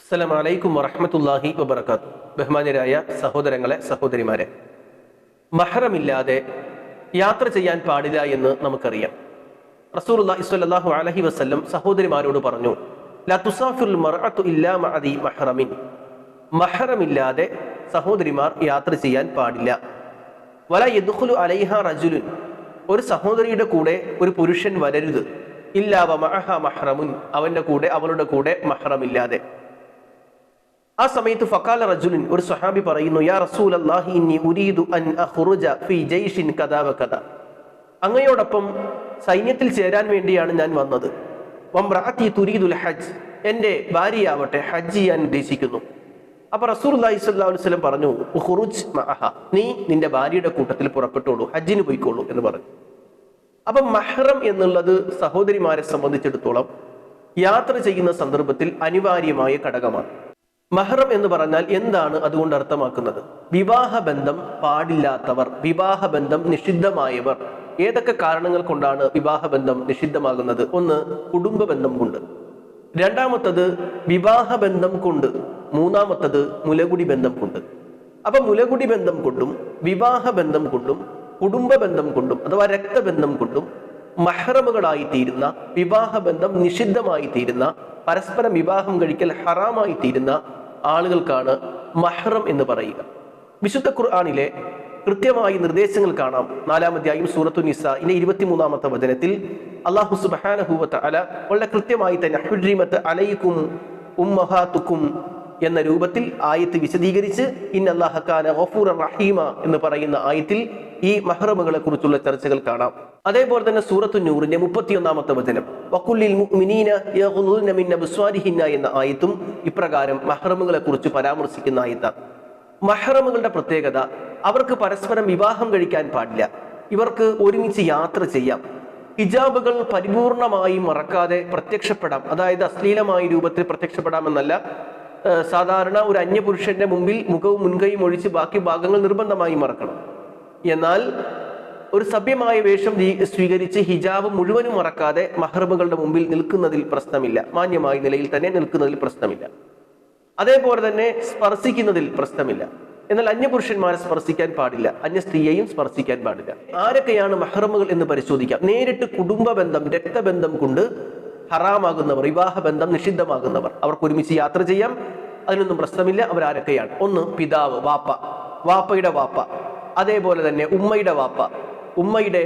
അസ്സലാം വലൈക്കും വറഹമത്തല്ലാഹി വബർക്കാത്തു ബഹുമാനരായ സഹോദരങ്ങളെ സഹോദരിമാരെ മഹറമില്ലാതെ യാത്ര ചെയ്യാൻ പാടില്ല എന്ന് നമുക്കറിയാം. റസൂലുള്ളാഹി ഇസ്വല്ലാഹു അലഹി വസല്ലം സഹോദരിമാരോട് പറഞ്ഞു ലാ തുസാഫിറുൽ മർഅത്തു ഇല്ലാ മഹ്റമിൻ. മഹറമില്ലാതെ സഹോദരിമാർ യാത്ര ചെയ്യാൻ പാടില്ല. വല യദ്ഖുലു അലൈഹ റജുലുൻ. ഒരു സഹോദരിയുടെ കൂടെ ഒരു പുരുഷൻ വരരുത്. ഇല്ലാവ മഹ മഹ്റമുൻ. അവന്റെ കൂടെ അവളുടെ കൂടെ മഹ്റമില്ലാതെ. ആ സമയത്ത് ഫക്കാല റജുലിൻ ഒരു സ്വഹാബി പറയുന്നു യാ റസൂൽ ഇന്നി ഉരീദു അൻ അഖ്റുജ ഫി ജയ്ഷിൻ കദാ വ കദാ അങ്ങയോടൊപ്പം സൈന്യത്തിൽ ചേരാൻ വേണ്ടിയാണ് ഞാൻ വന്നത്. വംറാത്തി തുരീദുൽ ഹജ്ജ് എന്റെ ഭാര്യയാവട്ടെ ഹജ്ജ് ചെയ്യാൻ ഉദ്ദേശിക്കുന്നു. അപ്പൊ റസൂർ അലൈഹി വസല്ലം പറഞ്ഞു ഉഖ്റുജ് മഅഹ നീ നിന്റെ ഭാര്യയുടെ കൂട്ടത്തിൽ പുറപ്പെട്ടോളൂ ഹജ്ജിന് പോയിക്കോളൂ എന്ന് പറഞ്ഞു. അപ്പം മഹ്റം എന്നുള്ളത് സഹോദരിമാരെ സംബന്ധിച്ചിടത്തോളം യാത്ര ചെയ്യുന്ന സന്ദർഭത്തിൽ അനിവാര്യമായ ഘടകമാണ്. മഹ്റം എന്ന് പറഞ്ഞാൽ എന്താണ് അതുകൊണ്ട് അർത്ഥമാക്കുന്നത്? വിവാഹ ബന്ധം പാടില്ലാത്തവർ വിവാഹ ബന്ധം നിഷിദ്ധമായവർ. ഏതൊക്കെ കാരണങ്ങൾ കൊണ്ടാണ് വിവാഹ ബന്ധം നിഷിദ്ധമാകുന്നത്? ഒന്ന് കുടുംബ ബന്ധം കൊണ്ട്. രണ്ടാമത്തത് വിവാഹ ബന്ധം കൊണ്ട്. മൂന്നാമത്തത് മുലകുടി ബന്ധം കൊണ്ട്. അപ്പൊ മുലകുടി ബന്ധം കൊണ്ടും വിവാഹ ബന്ധം കൊണ്ടും കുടുംബ ബന്ധം കൊണ്ടും അഥവാ രക്തബന്ധം കൊണ്ടും മഹ്റമുകളായി തീരുന്ന വിവാഹ ബന്ധം നിഷിദ്ധമായി തീരുന്ന പരസ്പരം വിവാഹം കഴിക്കൽ ഹറാമായി തീരുന്ന ആളുകൾക്കാണ് മഹ്റം എന്ന് പറയുക. വിശുദ്ധ ഖുർആാനിലെ കൃത്യമായി നിർദ്ദേശങ്ങൾ കാണാം. നാലാമധ്യായും സൂറത്തു നിസ ഇനി ഇരുപത്തിമൂന്നാമത്തെ വചനത്തിൽ അള്ളാഹു സുബാനഹൂവത്ത് അല വളരെ കൃത്യമായി തന്നെ ഹുഡ്രീമത്ത് അലയിക്കും ഉമ്മഹാത്തുക്കും എന്ന രൂപത്തിൽ ആയത്ത് വിശദീകരിച്ച് ഇന്നല്ലാഹക്കാന ഗഫൂർ റഹീമ എന്ന് പറയുന്ന ആയത്തിൽ ഈ മഹ്റമുകളെ കുറിച്ചുള്ള ചർച്ചകൾ കാണാം. അതേപോലെ തന്നെ സൂറത്തു നൂറിന്റെ മുപ്പത്തിയൊന്നാമത്തെ വചനം. മുഅ്മിനീന എന്ന ആയത്തും ഇപ്രകാരം മഹ്റമുകളെ കുറിച്ച് പരാമർശിക്കുന്ന ആയത്താണ്. മഹ്റമുകളുടെ പ്രത്യേകത അവർക്ക് പരസ്പരം വിവാഹം കഴിക്കാൻ പാടില്ല. ഇവർക്ക് ഒരുമിച്ച് യാത്ര ചെയ്യാം. ഹിജാബുകൾ പരിപൂർണമായി മറക്കാതെ പ്രത്യക്ഷപ്പെടാം. അതായത് അശ്ലീലമായ രൂപത്തിൽ പ്രത്യക്ഷപ്പെടാമെന്നല്ല സാധാരണ ഒരു അന്യപുരുഷന്റെ മുമ്പിൽ മുഖവും മുൻകൈയും ഒഴിച്ച് ബാക്കി ഭാഗങ്ങൾ നിർബന്ധമായി മറക്കണം. എന്നാൽ ഒരു സഭ്യമായ വേഷം സ്വീകരിച്ച് ഹിജാബ് മുഴുവനും മറക്കാതെ മഹ്റബുകളുടെ മുമ്പിൽ നിൽക്കുന്നതിൽ പ്രശ്നമില്ല. മാന്യമായ നിലയിൽ തന്നെ നിൽക്കുന്നതിൽ പ്രശ്നമില്ല. അതേപോലെ തന്നെ സ്പർശിക്കുന്നതിൽ പ്രശ്നമില്ല. എന്നാൽ അന്യപുരുഷന്മാരെ സ്പർശിക്കാൻ പാടില്ല. അന്യ സ്ത്രീയെയും സ്പർശിക്കാൻ പാടില്ല. ആരൊക്കെയാണ് മഹ്റമുകൾ എന്ന് പരിശോധിക്കാം. നേരിട്ട് കുടുംബ ബന്ധം രക്തബന്ധം കൊണ്ട് ഹറാമാകുന്നവർ വിവാഹ ബന്ധം നിഷിദ്ധമാകുന്നവർ. അവർക്ക് ഒരുമിച്ച് യാത്ര ചെയ്യാം. അതിനൊന്നും പ്രശ്നമില്ല. അവർ അവരാരൊക്കെയാണ് ഒന്ന് പിതാവ് വാപ്പ. വാപ്പയുടെ വാപ്പ. അതേപോലെ തന്നെ ഉമ്മയുടെ വാപ്പ. ഉമ്മയുടെ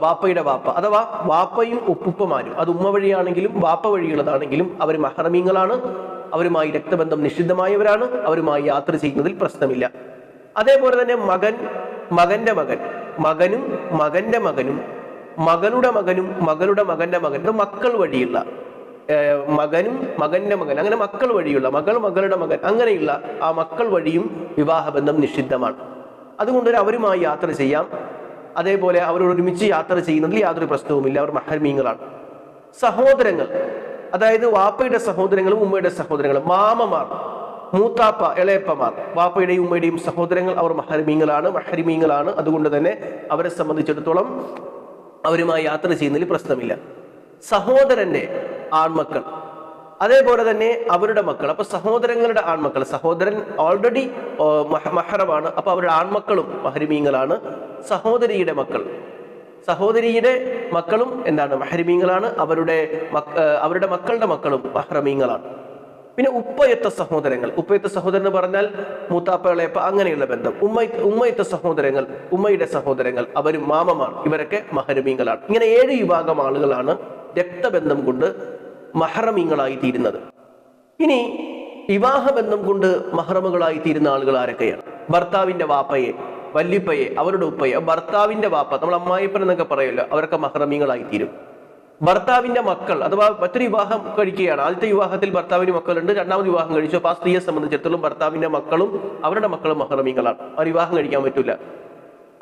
വാപ്പയുടെ വാപ്പ അഥവാ വാപ്പയും ഉപ്പുപ്പമാരും. അത് ഉമ്മ വഴിയാണെങ്കിലും വാപ്പ വഴിയുള്ളതാണെങ്കിലും അവർ മഹറമീങ്ങളാണ്. അവരുമായി രക്തബന്ധം നിഷിദ്ധമായവരാണ്. അവരുമായി യാത്ര ചെയ്യുന്നതിൽ പ്രശ്നമില്ല. അതേപോലെ തന്നെ മകൻ മകന്റെ മകൻ മകനും മകന്റെ മകനും മകളുടെ മകനും മകളുടെ മകന്റെ മകൻ ഇത് മക്കൾ വഴിയുള്ള മകനും മകന്റെ മകൻ അങ്ങനെ മക്കൾ വഴിയുള്ള മകൾ മകളുടെ മകൻ അങ്ങനെയുള്ള ആ മക്കൾ വഴിയും വിവാഹബന്ധം നിഷിദ്ധമാണ്. അതുകൊണ്ട് അവരുമായി യാത്ര ചെയ്യാം. അതേപോലെ അവരോട് ഒരുമിച്ച് യാത്ര ചെയ്യുന്നതിൽ യാതൊരു പ്രശ്നവുമില്ല. അവർ മഹർമീങ്ങളാണ് സഹോദരങ്ങൾ അതായത് വാപ്പയുടെ സഹോദരങ്ങളും ഉമ്മയുടെ സഹോദരങ്ങളും മാമമാർ മൂത്താപ്പ ഇളയപ്പമാർ വാപ്പയുടെയും ഉമ്മയുടെയും സഹോദരങ്ങൾ അവർ മഹരിമീങ്ങളാണ് മഹരിമീങ്ങളാണ് അതുകൊണ്ട് തന്നെ അവരെ സംബന്ധിച്ചിടത്തോളം അവരുമായി യാത്ര ചെയ്യുന്നതിൽ പ്രശ്നമില്ല. സഹോദരന്റെ ആൺമക്കൾ അതേപോലെ തന്നെ അവരുടെ മക്കൾ. അപ്പൊ സഹോദരങ്ങളുടെ ആൺമക്കൾ സഹോദരൻ ഓൾറെഡി മഹറമാണ്. അപ്പൊ അവരുടെ ആൺമക്കളും മഹരിമീങ്ങളാണ് സഹോദരിയുടെ മക്കൾ. സഹോദരിയുടെ മക്കളും എന്താണ്? മഹരിമീങ്ങളാണ്. അവരുടെ അവരുടെ മക്കളുടെ മക്കളും മഹ്രമീങ്ങളാണ് പിന്നെ ഉപ്പയത്ത സഹോദരങ്ങൾ. ഉപ്പയത്ത സഹോദരൻ എന്ന് പറഞ്ഞാൽ മൂത്താപ്പകളെ അങ്ങനെയുള്ള ബന്ധം. ഉമ്മ ഉമ്മയത്ത സഹോദരങ്ങൾ ഉമ്മയുടെ സഹോദരങ്ങൾ അവരും മാമമാർ ഇവരൊക്കെ മഹരമീങ്ങളാണ് ഇങ്ങനെ ഏഴ് വിഭാഗം ആളുകളാണ് രക്തബന്ധം കൊണ്ട് മഹറമീങ്ങളായി തീരുന്നത്. ഇനി വിവാഹബന്ധം കൊണ്ട് മഹറമുകളായി തീരുന്ന ആളുകൾ ആരൊക്കെയാണ്? ഭർത്താവിന്റെ വാപ്പയെ വല്യപ്പയെ അവരുടെ ഉപ്പയെ ഭർത്താവിന്റെ വാപ്പ നമ്മൾ അമ്മായിപ്പൻ എന്നൊക്കെ പറയുമല്ലോ അവരൊക്കെ മഹറമീങ്ങളായി തീരും ഭർത്താവിന്റെ മക്കൾ അഥവാ മറ്റൊരു വിവാഹം കഴിക്കുകയാണ്. ആദ്യത്തെ വിവാഹത്തിൽ ഭർത്താവിന് മക്കളുണ്ട് രണ്ടാമത് വിവാഹം കഴിച്ചു. അപ്പൊ ആ സ്ത്രീയെ സംബന്ധിച്ചിടത്തോളം ഭർത്താവിന്റെ മക്കളും അവരുടെ മക്കളും മഹ്റമീങ്ങളാണ്. അവർ വിവാഹം കഴിക്കാൻ പറ്റില്ല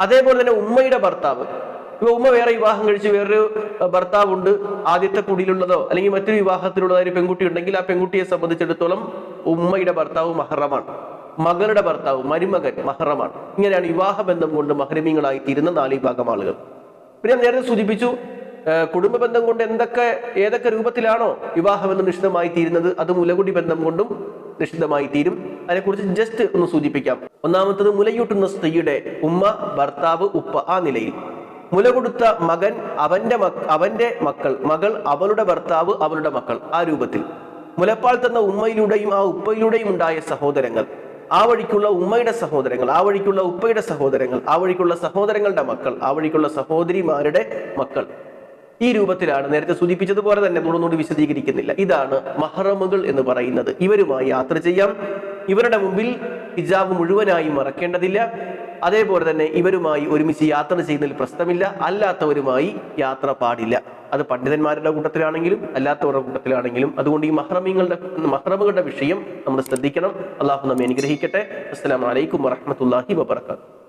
അതേപോലെ തന്നെ ഉമ്മയുടെ ഭർത്താവ്. ഇപ്പൊ ഉമ്മ വേറെ വിവാഹം കഴിച്ച് വേറൊരു ഭർത്താവ് ഭർത്താവുണ്ട്. ആദ്യത്തെ കുടിയിലുള്ളതോ അല്ലെങ്കിൽ മറ്റൊരു വിവാഹത്തിലുള്ളതായ പെൺകുട്ടി ഉണ്ടെങ്കിൽ ആ പെൺകുട്ടിയെ സംബന്ധിച്ചിടത്തോളം ഉമ്മയുടെ ഭർത്താവ് മഹറമാണ്. മകളുടെ ഭർത്താവ് മരുമകൻ മഹറമാണ്. ഇങ്ങനെയാണ് വിവാഹ ബന്ധം കൊണ്ട് മഹരമീങ്ങളായി തീരുന്ന നാല് വിഭാഗം ആളുകൾ. പിന്നെ നേരത്തെ സൂചിപ്പിച്ചു കുടുംബ ബന്ധം കൊണ്ട് എന്തൊക്കെ ഏതൊക്കെ രൂപത്തിലാണോ വിവാഹബന്ധം നിഷിദ്ധമായി തീരുന്നത് അത് മുലകുടി ബന്ധം കൊണ്ടും നിഷിദ്ധമായി തീരും. അതിനെക്കുറിച്ച് ജസ്റ്റ് ഒന്ന് സൂചിപ്പിക്കാം. ഒന്നാമത്തത് മുലയൂട്ടുന്ന സ്ത്രീയുടെ ഉമ്മ ഭർത്താവ് ഉപ്പ ആ നിലയിൽ. മുല കൊടുത്ത മകൻ അവന്റെ അവന്റെ മക്കൾ മകൾ അവളുടെ ഭർത്താവ് അവളുടെ മക്കൾ ആ രൂപത്തിൽ. മുലപ്പാൽ തന്ന ഉമ്മയിലൂടെയും ആ ഉപ്പയിലൂടെയും ഉണ്ടായ സഹോദരങ്ങൾ. ആ വഴിക്കുള്ള ഉമ്മയുടെ സഹോദരങ്ങൾ ആ വഴിക്കുള്ള ഉപ്പയുടെ സഹോദരങ്ങൾ ആ വഴിക്കുള്ള സഹോദരങ്ങളുടെ മക്കൾ ആ വഴിക്കുള്ള സഹോദരിമാരുടെ മക്കൾ. ഈ രൂപത്തിലാണ് നേരത്തെ സൂചിപ്പിച്ചതുപോലെ തന്നെ തുടർന്നുകൂടി വിശദീകരിക്കുന്നില്ല. ഇതാണ് മഹറമുകൾ എന്ന് പറയുന്നത്. ഇവരുമായി യാത്ര ചെയ്യാം. ഇവരുടെ മുമ്പിൽ ഹിജാബ് മുഴുവനായി മറക്കേണ്ടതില്ല. അതേപോലെ തന്നെ ഇവരുമായി ഒരുമിച്ച് യാത്ര ചെയ്യുന്നതിൽ പ്രശ്നമില്ല അല്ലാത്തവരുമായി യാത്ര പാടില്ല. അത് പണ്ഡിതന്മാരുടെ കൂട്ടത്തിലാണെങ്കിലും അല്ലാത്തവരുടെ കൂട്ടത്തിലാണെങ്കിലും. അതുകൊണ്ട് ഈ മഹ്റമിങ്ങളുടെ മഹ്റമുകളുടെ വിഷയം നമ്മൾ ശ്രദ്ധിക്കണം. അള്ളാഹു നമ്മെ അനുഗ്രഹിക്കട്ടെ. അസ്സലാമു അലൈക്കും വറഹ്മത്തുള്ളാഹി വബറകാതുഹു.